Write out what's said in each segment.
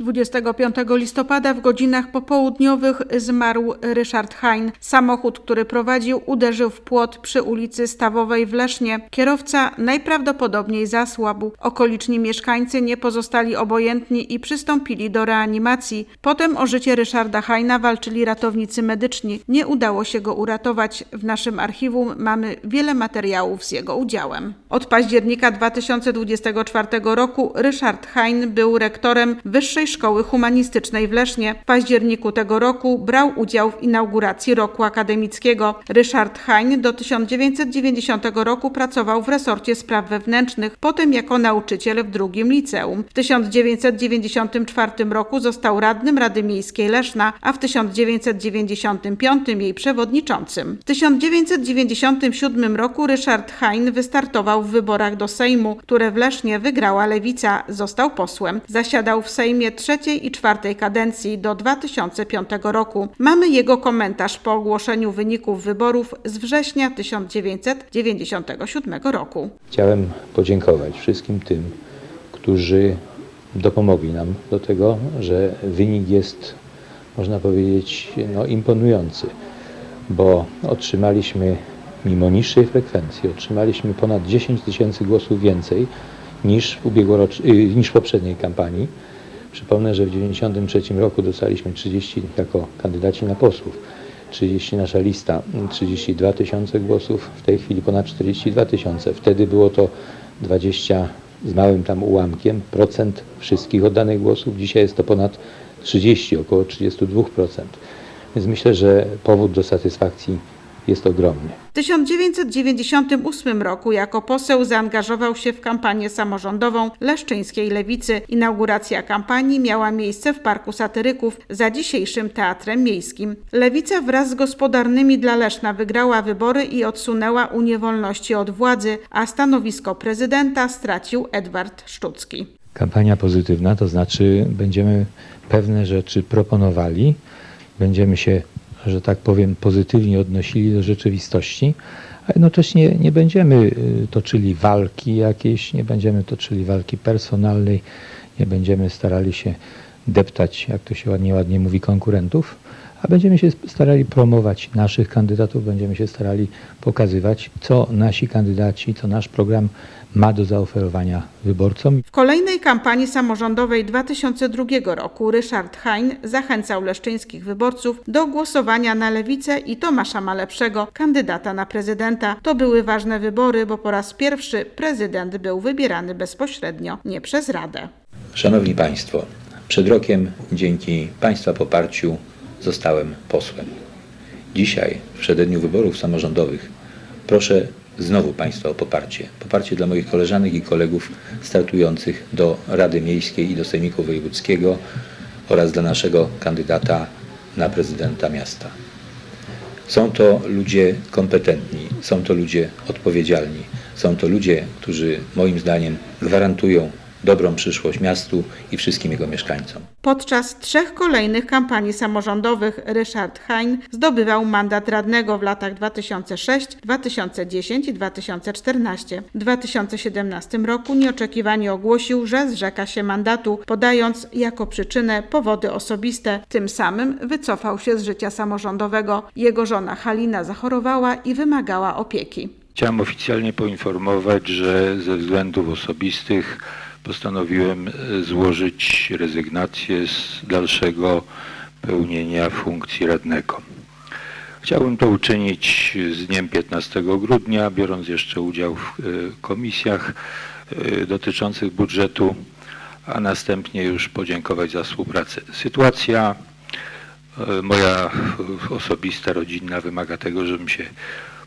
25 listopada w godzinach popołudniowych zmarł Ryszard Hein. Samochód, który prowadził, uderzył w płot przy ulicy Stawowej w Lesznie. Kierowca najprawdopodobniej zasłabł. Okoliczni mieszkańcy nie pozostali obojętni i przystąpili do reanimacji. Potem o życie Ryszarda Heina walczyli ratownicy medyczni. Nie udało się go uratować. W naszym archiwum mamy wiele materiałów z jego udziałem. Od października 2024 roku Ryszard Hein był rektorem Wyższej Szkoły Humanistycznej w Lesznie. W październiku tego roku brał udział w inauguracji roku akademickiego. Ryszard Hein do 1990 roku pracował w resorcie spraw wewnętrznych, potem jako nauczyciel w drugim liceum. W 1994 roku został radnym Rady Miejskiej Leszna, a w 1995 jej przewodniczącym. W 1997 roku Ryszard Hein wystartował w wyborach do Sejmu, które w Lesznie wygrała Lewica. Został posłem. Zasiadał w Sejmie trzeciej i czwartej kadencji do 2005 roku. Mamy jego komentarz po ogłoszeniu wyników wyborów z września 1997 roku. Chciałem podziękować wszystkim tym, którzy dopomogli nam do tego, że wynik jest, można powiedzieć, no, imponujący, bo otrzymaliśmy, mimo niższej frekwencji, otrzymaliśmy ponad 10 tysięcy głosów więcej niż w, y, niż w poprzedniej kampanii. Przypomnę, że w 1993 roku dostaliśmy 30 jako kandydaci na posłów. 30 nasza lista, 32 tysiące głosów, w tej chwili ponad 42 tysiące. Wtedy było to 20 z małym tam ułamkiem procent wszystkich oddanych głosów. Dzisiaj jest to ponad 30, około 32 procent. Więc myślę, że powód do satysfakcji jest ogromny. W 1998 roku jako poseł zaangażował się w kampanię samorządową Leszczyńskiej Lewicy. Inauguracja kampanii miała miejsce w Parku Satyryków za dzisiejszym Teatrem Miejskim. Lewica wraz z gospodarnymi dla Leszna wygrała wybory i odsunęła Unię Wolności od władzy, a stanowisko prezydenta stracił Edward Szczucki. Kampania pozytywna, to znaczy będziemy pewne rzeczy proponowali, będziemy się, że tak powiem, pozytywnie odnosili do rzeczywistości, a jednocześnie nie będziemy y, toczyli walki jakiejś, nie będziemy toczyli walki personalnej, nie będziemy starali się deptać, jak to się ładnie, ładnie mówi, konkurentów, a będziemy się starali promować naszych kandydatów, będziemy się starali pokazywać, co nasi kandydaci, co nasz program ma do zaoferowania wyborcom. W kolejnej kampanii samorządowej 2002 roku Ryszard Hein zachęcał leszczyńskich wyborców do głosowania na lewicę i Tomasza Malepszego, kandydata na prezydenta. To były ważne wybory, bo po raz pierwszy prezydent był wybierany bezpośrednio, nie przez Radę. Szanowni Państwo, przed rokiem dzięki Państwa poparciu zostałem posłem. Dzisiaj, w przededniu wyborów samorządowych, proszę znowu Państwa o poparcie. Poparcie dla moich koleżanek i kolegów startujących do Rady Miejskiej i do Sejmiku Wojewódzkiego oraz dla naszego kandydata na prezydenta miasta. Są to ludzie kompetentni, są to ludzie odpowiedzialni, są to ludzie, którzy moim zdaniem gwarantują dobrą przyszłość miastu i wszystkim jego mieszkańcom. Podczas trzech kolejnych kampanii samorządowych Ryszard Hein zdobywał mandat radnego w latach 2006, 2010 i 2014. W 2017 roku nieoczekiwanie ogłosił, że zrzeka się mandatu, podając jako przyczynę powody osobiste. Tym samym wycofał się z życia samorządowego. Jego żona Halina zachorowała i wymagała opieki. Chciałem oficjalnie poinformować, że ze względów osobistych postanowiłem e, złożyć rezygnację z dalszego pełnienia funkcji radnego. Chciałbym to uczynić z dniem 15 grudnia, biorąc jeszcze udział w e, komisjach e, dotyczących budżetu, a następnie już podziękować za współpracę. Sytuacja moja osobista, rodzinna wymaga tego, żebym się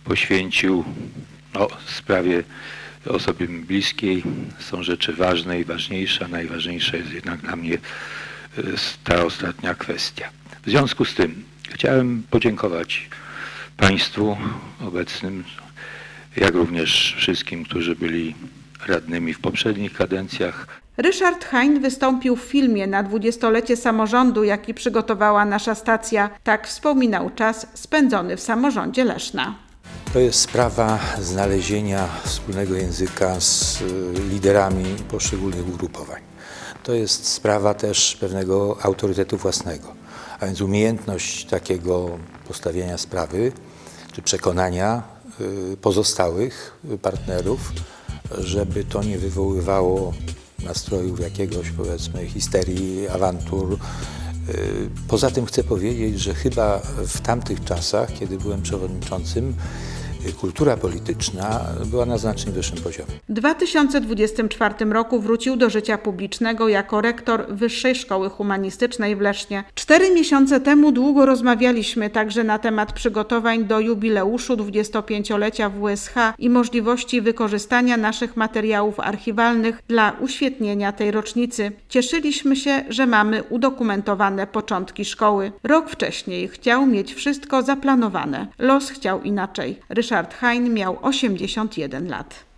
poświęcił no, sprawie osoby mi bliskiej. Są rzeczy ważne i ważniejsze, najważniejsza jest jednak dla mnie e, ta ostatnia kwestia. W związku z tym chciałem podziękować Państwu obecnym, jak również wszystkim, którzy byli radnymi w poprzednich kadencjach. Ryszard Hein wystąpił w filmie na dwudziestolecie samorządu, jaki przygotowała nasza stacja. Tak wspominał czas spędzony w samorządzie Leszna. To jest sprawa znalezienia wspólnego języka z y, liderami poszczególnych ugrupowań. To jest sprawa też pewnego autorytetu własnego, a więc umiejętność takiego postawienia sprawy czy przekonania y, pozostałych partnerów, żeby to nie wywoływało nastrojów jakiegoś powiedzmy histerii, awantur. Poza tym chcę powiedzieć, że chyba w tamtych czasach, kiedy byłem przewodniczącym, kultura polityczna była na znacznie wyższym poziomie. W 2024 roku wrócił do życia publicznego jako rektor Wyższej Szkoły Humanistycznej w Lesznie. Cztery miesiące temu długo rozmawialiśmy także na temat przygotowań do jubileuszu 25-lecia WSH i możliwości wykorzystania naszych materiałów archiwalnych dla uświetnienia tej rocznicy. Cieszyliśmy się, że mamy udokumentowane początki szkoły. Rok wcześniej chciał mieć wszystko zaplanowane. Los chciał inaczej. Ryszard Hein miał 81 lat.